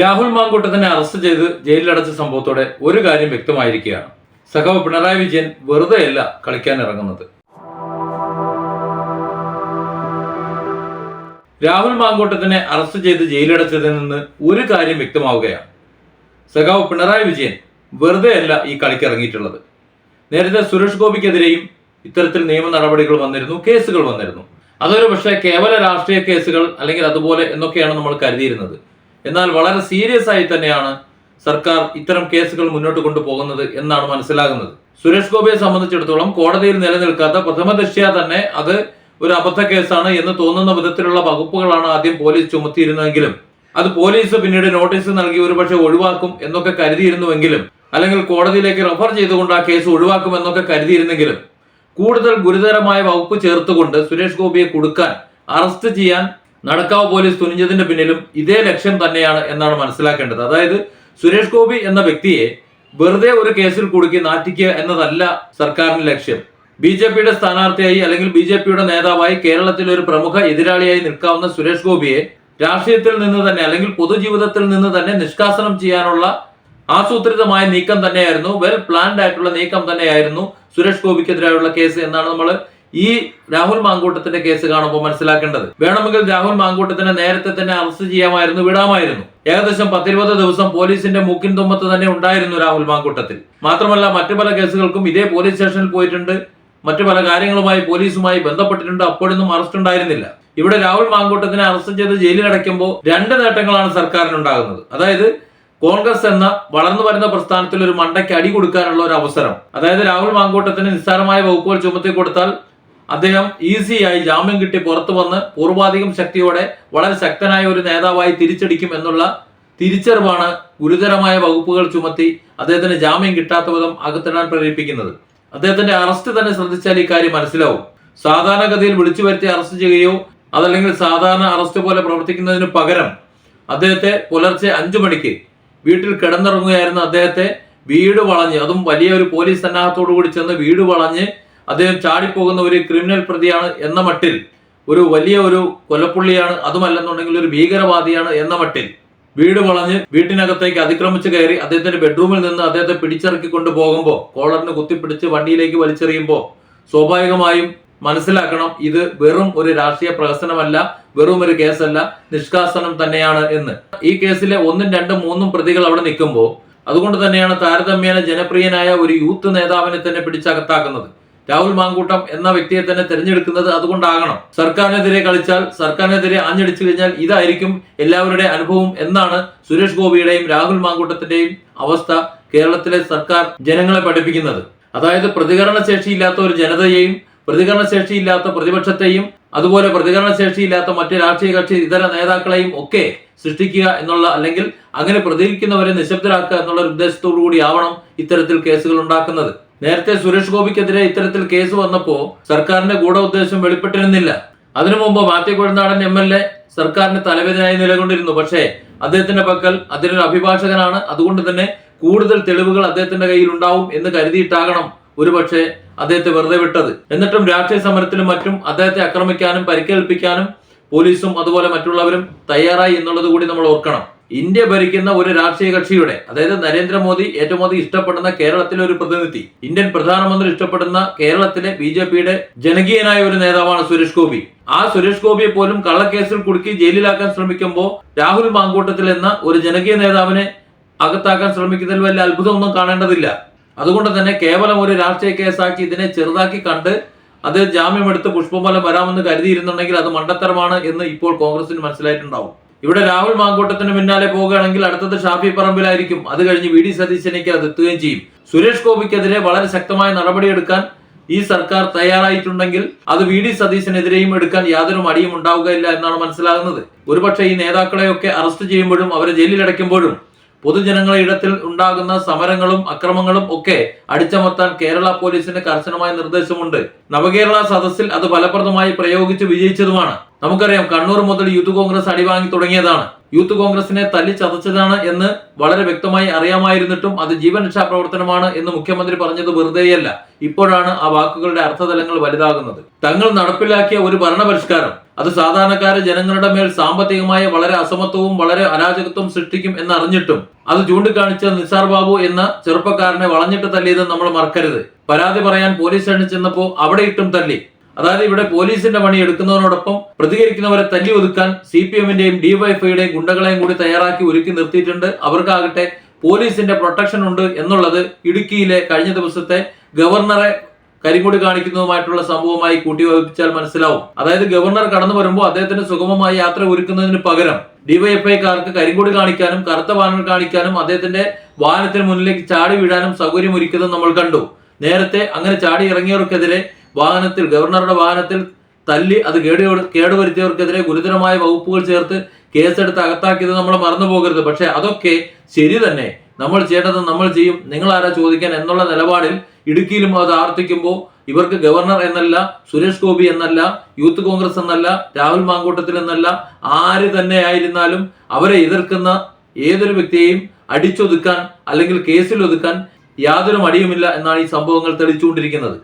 Rahul മാങ്കൂട്ടത്തിനെ arrest ചെയ്ത് ജയിലിലടച്ച സംഭവത്തോടെ ഒരു കാര്യം വ്യക്തമായിരിക്കുകയാണ്. സഖാവ് പിണറായി വിജയൻ വെറുതെയല്ല കളിക്കാൻ ഇറങ്ങുന്നത്. രാഹുൽ മാങ്കൂട്ടത്തിനെ അറസ്റ്റ് ചെയ്ത് ജയിലടച്ചതിൽ നിന്ന് ഒരു കാര്യം വ്യക്തമാവുകയാണ്. സഖാവ് പിണറായി വിജയൻ വെറുതെയല്ല ഈ കളിക്ക് ഇറങ്ങിയിട്ടുള്ളത്. നേരത്തെ സുരേഷ് ഗോപിക്കെതിരെയും ഇത്തരത്തിൽ നിയമ നടപടികൾ വന്നിരുന്നു കേസുകൾ വന്നിരുന്നു. അതൊരു പക്ഷേ കേവല രാഷ്ട്രീയ കേസുകൾ അല്ലെങ്കിൽ അതുപോലെ എന്നൊക്കെയാണ് നമ്മൾ കരുതിയിരുന്നത്. എന്നാൽ വളരെ സീരിയസ് ആയി തന്നെയാണ് സർക്കാർ ഇത്തരം കേസുകൾ മുന്നോട്ട് കൊണ്ടുപോകുന്നത് എന്നാണ് മനസ്സിലാകുന്നത്. സുരേഷ് ഗോപിയെ സംബന്ധിച്ചിടത്തോളം കോടതിയിൽ നിലനിൽക്കാത്ത പ്രഥമ തന്നെ അത് ഒരു അബദ്ധ കേസാണ് എന്ന് തോന്നുന്ന വിധത്തിലുള്ള വകുപ്പുകളാണ് ആദ്യം പോലീസ് ചുമത്തിയിരുന്നതെങ്കിലും അത് പോലീസ് പിന്നീട് നോട്ടീസ് നൽകി ഒരുപക്ഷെ ഒഴിവാക്കും എന്നൊക്കെ കരുതിയിരുന്നുവെങ്കിലും അല്ലെങ്കിൽ കോടതിയിലേക്ക് റെഫർ ചെയ്തുകൊണ്ട് ആ കേസ് ഒഴിവാക്കും എന്നൊക്കെ കരുതിയിരുന്നെങ്കിലും കൂടുതൽ ഗുരുതരമായ വകുപ്പ് ചേർത്തുകൊണ്ട് സുരേഷ് ഗോപിയെ കൊടുക്കാൻ അറസ്റ്റ് ചെയ്യാൻ നടക്കാവ് പോലീസ് തുനിഞ്ഞതിന്റെ പിന്നിലും ഇതേ ലക്ഷ്യം തന്നെയാണ് എന്നാണ് മനസ്സിലാക്കേണ്ടത്. അതായത് സുരേഷ് ഗോപി എന്ന വ്യക്തിയെ വെറുതെ ഒരു കേസിൽ കുടുക്കി നാറ്റിക്കുക എന്നതല്ല സർക്കാരിന്റെ ലക്ഷ്യം. ബി ജെ പിയുടെ സ്ഥാനാർത്ഥിയായി അല്ലെങ്കിൽ ബി ജെ പിയുടെ നേതാവായി കേരളത്തിലെ ഒരു പ്രമുഖ എതിരാളിയായി നിൽക്കാവുന്ന സുരേഷ് ഗോപിയെ രാഷ്ട്രീയത്തിൽ നിന്ന് തന്നെ അല്ലെങ്കിൽ പൊതുജീവിതത്തിൽ നിന്ന് തന്നെ നിഷ്കാസനം ചെയ്യാനുള്ള ആസൂത്രിതമായ നീക്കം തന്നെയായിരുന്നു. വെൽ പ്ലാൻഡ് ആയിട്ടുള്ള നീക്കം തന്നെയായിരുന്നു സുരേഷ് ഗോപിക്കെതിരായുള്ള കേസ് എന്നാണ് നമ്മൾ ഈ രാഹുൽ മാങ്കൂട്ടത്തിന്റെ കേസ് കാണുമ്പോൾ മനസ്സിലാക്കേണ്ടത് വേണമെങ്കിൽ രാഹുൽ മാങ്കൂട്ടത്തിനെ നേരത്തെ തന്നെ അറസ്റ്റ് ചെയ്യാമായിരുന്നു വിടാമായിരുന്നു. ഏകദേശം പത്തിരുപത് ദിവസം പോലീസിന്റെ മൂക്കിൻ തുമ്പത്ത് തന്നെ ഉണ്ടായിരുന്നു രാഹുൽ മാങ്കൂട്ടത്തിൽ. മാത്രമല്ല മറ്റു പല കേസുകൾക്കും ഇതേ പോലീസ് സ്റ്റേഷനിൽ പോയിട്ടുണ്ട്. മറ്റു പല കാര്യങ്ങളുമായി പോലീസുമായി ബന്ധപ്പെട്ടിട്ടുണ്ട്. അപ്പോഴൊന്നും അറസ്റ്റ് ഉണ്ടായിരുന്നില്ല. ഇവിടെ രാഹുൽ മാങ്കൂട്ടത്തിനെ അറസ്റ്റ് ചെയ്ത് ജയിലിൽ അടയ്ക്കുമ്പോൾ രണ്ട് നേട്ടങ്ങളാണ് സർക്കാരിനുണ്ടാകുന്നത്. അതായത് കോൺഗ്രസ് എന്ന വളർന്നു വരുന്ന പ്രസ്ഥാനത്തിൽ ഒരു മണ്ടയ്ക്ക് അടി കൊടുക്കാനുള്ള ഒരു അവസരം. അതായത് രാഹുൽ മാങ്കൂട്ടത്തിന് നിസ്സാരമായ വകുപ്പുകൾ ചുമത്തി കൊടുത്താൽ അദ്ദേഹം ഈസിയായി ജാമ്യം കിട്ടി പുറത്തു വന്ന് പൂർവാധികം ശക്തിയോടെ വളരെ ശക്തനായ ഒരു നേതാവായി തിരിച്ചടിക്കും എന്നുള്ള തിരിച്ചറിവാണ് ഗുരുതരമായ വകുപ്പുകൾ ചുമത്തി അദ്ദേഹത്തിന് ജാമ്യം കിട്ടാത്ത വിധം അകത്തിടാൻ പ്രേരിപ്പിക്കുന്നത്. അദ്ദേഹത്തിന്റെ അറസ്റ്റ് തന്നെ ശ്രദ്ധിച്ചാൽ ഈ കാര്യം മനസ്സിലാവും. സാധാരണഗതിയിൽ വിളിച്ചു വരുത്തി അറസ്റ്റ് ചെയ്യുകയോ അതല്ലെങ്കിൽ സാധാരണ അറസ്റ്റ് പോലെ പ്രവർത്തിക്കുന്നതിന് പകരം അദ്ദേഹത്തെ പുലർച്ചെ അഞ്ചു മണിക്ക് വീട്ടിൽ കിടന്നിറങ്ങുകയായിരുന്ന അദ്ദേഹത്തെ വീട് വളഞ്ഞ് അതും വലിയ ഒരു പോലീസ് സന്നാഹത്തോടു കൂടി ചെന്ന് വീട് വളഞ്ഞ് അദ്ദേഹം ചാടിപ്പോകുന്ന ഒരു ക്രിമിനൽ പ്രതിയാണ് എന്ന മട്ടിൽ ഒരു വലിയ ഒരു കൊലപ്പുള്ളിയാണ് അതുമല്ലെന്നുണ്ടെങ്കിൽ ഒരു ഭീകരവാദിയാണ് എന്ന മട്ടിൽ വീട് വളഞ്ഞ് വീട്ടിനകത്തേക്ക് അതിക്രമിച്ച് കയറി അദ്ദേഹത്തിന്റെ ബെഡ്റൂമിൽ നിന്ന് അദ്ദേഹത്തെ പിടിച്ചിറക്കി കൊണ്ടുപോകുമ്പോൾ കോളറിന് കുത്തിപ്പിടിച്ച് വണ്ടിയിലേക്ക് വലിച്ചെറിയുമ്പോൾ സ്വാഭാവികമായും മനസ്സിലാക്കണം ഇത് വെറും ഒരു രാഷ്ട്രീയ പ്രഹസനമല്ല വെറും ഒരു കേസല്ല നിഷ്കാസനം തന്നെയാണ് എന്ന്. ഈ കേസിലെ ഒന്നും രണ്ടും മൂന്നും പ്രതികൾ അവിടെ നിൽക്കുമ്പോൾ അതുകൊണ്ട് തന്നെയാണ് താരതമ്യേന ജനപ്രിയനായ ഒരു യൂത്ത് നേതാവിനെ തന്നെ പിടിച്ചകത്താക്കുന്നത്. രാഹുൽ മാങ്കൂട്ടം എന്ന വ്യക്തിയെ തന്നെ തിരഞ്ഞെടുക്കുന്നത് അതുകൊണ്ടാകണം. സർക്കാരിനെതിരെ കളിച്ചാൽ സർക്കാരിനെതിരെ ആഞ്ഞടിച്ചു കഴിഞ്ഞാൽ ഇതായിരിക്കും എല്ലാവരുടെ അനുഭവം എന്നാണ് സുരേഷ് ഗോപിയുടെയും രാഹുൽ മാങ്കൂട്ടത്തിന്റെയും അവസ്ഥ കേരളത്തിലെ സർക്കാർ ജനങ്ങളെ പഠിപ്പിക്കുന്നത്. അതായത് പ്രതികരണശേഷിയില്ലാത്ത ഒരു ജനതയെയും പ്രതികരണശേഷിയില്ലാത്ത പ്രതിപക്ഷത്തെയും അതുപോലെ പ്രതികരണശേഷിയില്ലാത്ത മറ്റ് രാഷ്ട്രീയ കക്ഷി ഇതര നേതാക്കളെയും ഒക്കെ സൃഷ്ടിക്കുക എന്നുള്ള അല്ലെങ്കിൽ അങ്ങനെ പ്രതികരിക്കുന്നവരെ നിശബ്ദരാക്കുക എന്നുള്ള ഒരു ഉദ്ദേശത്തോടു കൂടി ആവണം ഇത്തരത്തിൽ കേസുകൾ ഉണ്ടാക്കുന്നത്. നേരത്തെ സുരേഷ് ഗോപിക്കെതിരെ ഇത്തരത്തിൽ കേസ് വന്നപ്പോ സർക്കാരിന്റെ ഗൂഢ ഉദ്ദേശം വെളിപ്പെട്ടിരുന്നില്ല. അതിനു മുമ്പ് Mathew Kozhunnadan M L A സർക്കാരിന്റെ തലവേദനയായി നിലകൊണ്ടിരുന്നു. പക്ഷേ അദ്ദേഹത്തിന്റെ പക്കൽ അതിനൊരു അഭിഭാഷകനാണ്. അതുകൊണ്ട് തന്നെ കൂടുതൽ തെളിവുകൾ അദ്ദേഹത്തിന്റെ കയ്യിൽ ഉണ്ടാവും എന്ന് കരുതിയിട്ടാകണം ഒരുപക്ഷെ അദ്ദേഹത്തെ വെറുതെ വിട്ടത്. എന്നിട്ടും രാഷ്ട്രീയ സമരത്തിലും മറ്റും അദ്ദേഹത്തെ ആക്രമിക്കാനും പരിക്കേൽപ്പിക്കാനും പോലീസും അതുപോലെ മറ്റുള്ളവരും തയ്യാറായി എന്നുള്ളത് കൂടി നമ്മൾ ഓർക്കണം. ഇന്ത്യ ഭരിക്കുന്ന ഒരു രാഷ്ട്രീയ കക്ഷിയുടെ അതായത് നരേന്ദ്രമോദി ഏറ്റവും അധികം ഇഷ്ടപ്പെടുന്ന കേരളത്തിലെ ഒരു പ്രതിനിധി ഇന്ത്യൻ പ്രധാനമന്ത്രി ഇഷ്ടപ്പെടുന്ന കേരളത്തിലെ ബി ജെ പിയുടെ ജനകീയനായ ഒരു നേതാവാണ് സുരേഷ് ഗോപി. ആ സുരേഷ് ഗോപിയെ പോലും കള്ളക്കേസിൽ കുടുക്കി ജയിലിലാക്കാൻ ശ്രമിക്കുമ്പോൾ രാഹുൽ മാങ്കൂട്ടത്തിൽ എന്ന ഒരു ജനകീയ നേതാവിനെ അകത്താക്കാൻ ശ്രമിക്കുന്നതിൽ വലിയ അത്ഭുതമൊന്നും കാണേണ്ടതില്ല. അതുകൊണ്ട് തന്നെ കേവലം ഒരു രാഷ്ട്രീയ കേസാക്കി ഇതിനെ ചെറുതാക്കി കണ്ട് അത് ജാമ്യമെടുത്ത് പുഷ്പമല വരാമെന്ന് കരുതിയിരുന്നുണ്ടെങ്കിൽ അത് മണ്ടത്തരമാണ് എന്ന് ഇപ്പോൾ കോൺഗ്രസിന് മനസ്സിലായിട്ടുണ്ടാവും. ഇവിടെ രാഹുൽ മാങ്കൂട്ടത്തിന് പിന്നാലെ പോവുകയാണെങ്കിൽ അടുത്തത് ഷാഫി പറമ്പിലായിരിക്കും. അത് കഴിഞ്ഞ് വി ഡി സതീശനേക്ക് അത് എത്തുകയും ചെയ്യും. സുരേഷ് ഗോപിക്കെതിരെ വളരെ ശക്തമായ നടപടിയെടുക്കാൻ ഈ സർക്കാർ തയ്യാറായിട്ടുണ്ടെങ്കിൽ അത് വി ഡി സതീശനെതിരെയും എടുക്കാൻ യാതൊരു മടിയും ഉണ്ടാവുകയില്ല എന്നാണ് മനസ്സിലാകുന്നത്. ഒരുപക്ഷെ ഈ നേതാക്കളെയൊക്കെ അറസ്റ്റ് ചെയ്യുമ്പോഴും അവരെ ജയിലിലടയ്ക്കുമ്പോഴും പൊതുജനങ്ങളുടെ ഇടത്തിൽ ഉണ്ടാകുന്ന സമരങ്ങളും അക്രമങ്ങളും ഒക്കെ അടിച്ചമർത്താൻ കേരള പോലീസിന് കർശനമായ നിർദ്ദേശമുണ്ട്. നവകേരള സദസ്സിൽ അത് ഫലപ്രദമായി പ്രയോഗിച്ച് വിജയിച്ചതുമാണ്. നമുക്കറിയാം കണ്ണൂർ മുതൽ യൂത്ത് കോൺഗ്രസ് അടിവാങ്ങി തുടങ്ങിയതാണ്. യൂത്ത് കോൺഗ്രസിനെ തല്ലിച്ചതച്ചതാണ് എന്ന് വളരെ വ്യക്തമായി അറിയാമായിരുന്നിട്ടും അത് ജീവൻ രക്ഷാ പ്രവർത്തനമാണ് എന്ന് മുഖ്യമന്ത്രി പറഞ്ഞത് വെറുതെയല്ല. ഇപ്പോഴാണ് ആ വാക്കുകളുടെ അർത്ഥതലങ്ങൾ വലുതാകുന്നത്. തങ്ങൾ നടപ്പിലാക്കിയ ഒരു ഭരണപരിഷ്കാരം അത് സാധാരണക്കാരെ ജനങ്ങളുടെ മേൽ സാമ്പത്തികമായ വളരെ അസമത്വവും വളരെ അരാജകത്വം സൃഷ്ടിക്കും എന്നറിഞ്ഞിട്ടും അത് ചൂണ്ടിക്കാണിച്ച നിസാർ ബാബു എന്ന ചെറുപ്പക്കാരനെ വളഞ്ഞിട്ട് തല്ലിയത് നമ്മൾ മറക്കരുത്. പരാതി പറയാൻ പോലീസ് സ്റ്റേഷനിൽ ചെന്നപ്പോൾ അവിടെ ഇട്ടും തല്ലി. അതായത് ഇവിടെ പോലീസിന്റെ പണി എടുക്കുന്നതിനോടൊപ്പം പ്രതികരിക്കുന്നവരെ തല്ലി ഒതുക്കാൻ സി പി എമ്മിന്റെയും ഡിവൈഎഫ്ഐയുടെയും ഗുണ്ടകളെയും കൂടി തയ്യാറാക്കി ഒരുക്കി നിർത്തിയിട്ടുണ്ട്. അവർക്കാകട്ടെ പോലീസിന്റെ പ്രൊട്ടക്ഷൻ ഉണ്ട് എന്നുള്ളത് ഇടുക്കിയിലെ കഴിഞ്ഞ ദിവസത്തെ ഗവർണറെ കരിങ്കൊടി കാണിക്കുന്നതുമായിട്ടുള്ള സംഭവമായി കൂട്ടിവയ്പ്പിച്ചാൽ മനസ്സിലാവും. അതായത് ഗവർണർ കടന്നു വരുമ്പോൾ അദ്ദേഹത്തിന് സുഗമമായി യാത്ര ഒരുക്കുന്നതിന് പകരം ഡിവൈഎഫ്ഐക്കാർക്ക് കരിങ്കൊടി കാണിക്കാനും കറുത്ത വാഹനം കാണിക്കാനും അദ്ദേഹത്തിന്റെ വാഹനത്തിന് മുന്നിലേക്ക് ചാടി വീഴാനും സൗകര്യം ഒരുക്കുന്നത് നമ്മൾ കണ്ടു. നേരത്തെ അങ്ങനെ ചാടി ഇറങ്ങിയവർക്കെതിരെ വാഹനത്തിൽ ഗവർണറുടെ വാഹനത്തിൽ തല്ലി അത് കേടു കേടുവരുത്തിയവർക്കെതിരെ ഗുരുതരമായ വകുപ്പുകൾ ചേർത്ത് കേസെടുത്ത് അകത്താക്കിയത് നമ്മൾ മറന്നു പോകരുത്. പക്ഷെ അതൊക്കെ ശരി തന്നെ. നമ്മൾ ചെയ്യേണ്ടത് നമ്മൾ ചെയ്യും. നിങ്ങൾ ആരാ ചോദിക്കാൻ എന്നുള്ള നിലപാടിൽ ഇടുക്കിയിലും അത് ആവർത്തിക്കുമ്പോൾ ഇവർക്ക് ഗവർണർ എന്നല്ല സുരേഷ് ഗോപി എന്നല്ല യൂത്ത് കോൺഗ്രസ് എന്നല്ല രാഹുൽ മാങ്കൂട്ടത്തിൽ എന്നല്ല ആര് തന്നെ ആയിരുന്നാലും അവരെ എതിർക്കുന്ന ഏതൊരു വ്യക്തിയെയും അടിച്ചൊതുക്കാൻ അല്ലെങ്കിൽ കേസിൽ ഒതുക്കാൻ യാതൊരു മടിയുമില്ല എന്നാണ് ഈ സംഭവങ്ങൾ തെളിച്ചുകൊണ്ടിരിക്കുന്നത്